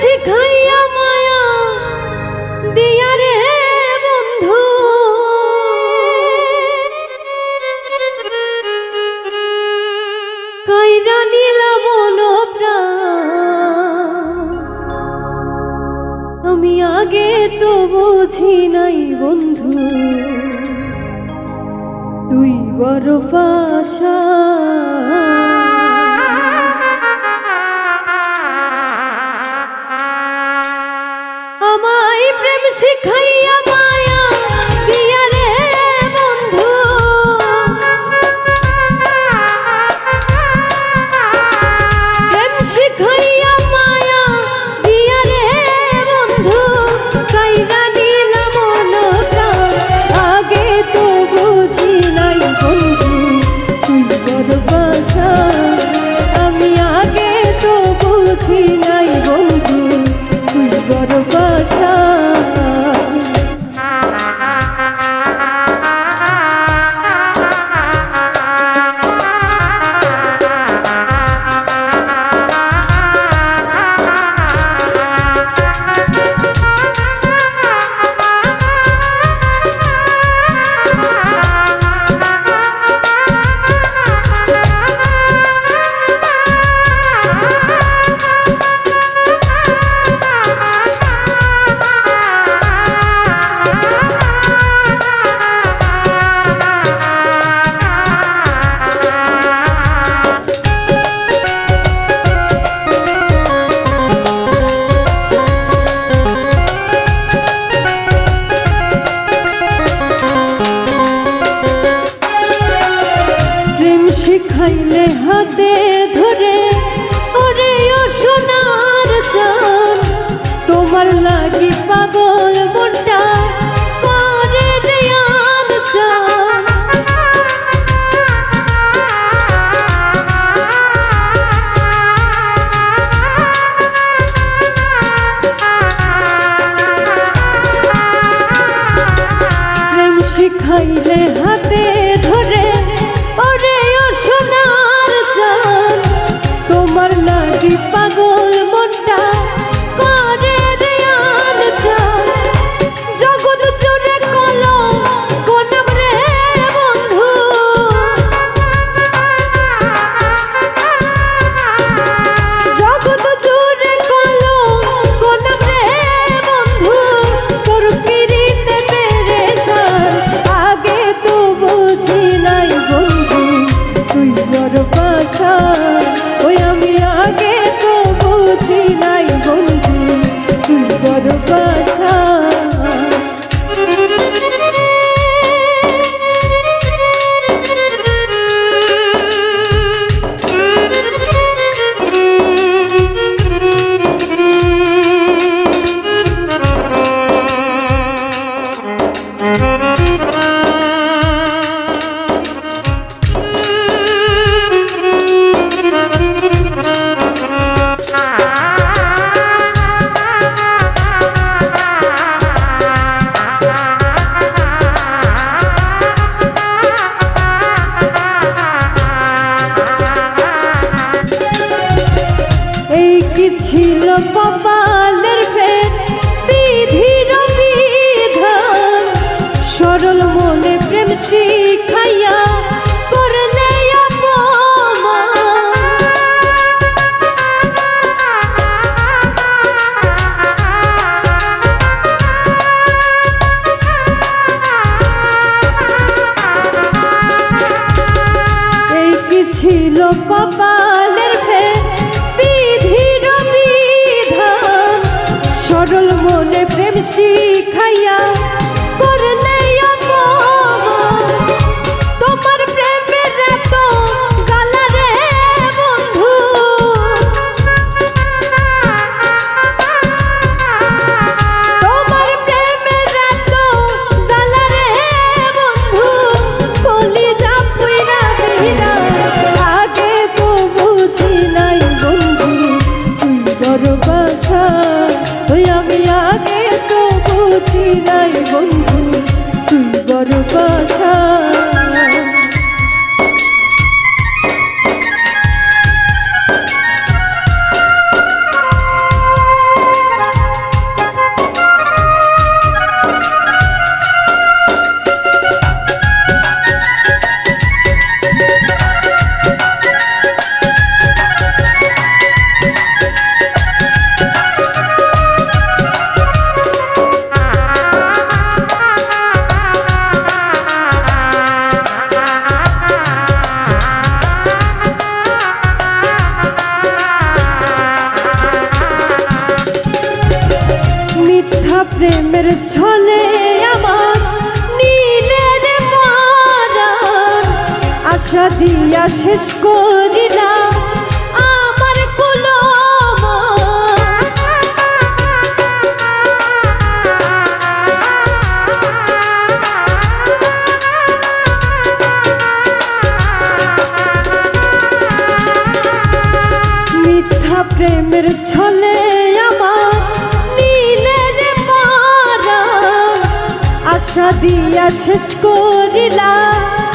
শিখাইয়া মায়া দিয়া রে বন্ধু। কইরা নিলা মন আমি আগে তো বুঝি নাই বন্ধু। দুই বড় পাশা শিখাই 視界で果て কপালের ফের বিধির বিধান। সরল মনে প্রেম শিখাইয়া ছিল কপ শিখাইয়া প্রেমের ছল আশা দিয়া শেষ করিলাম আমার কুলম মিথ্যা প্রেমের ছলে আশা দিয়া শেষ করিলাম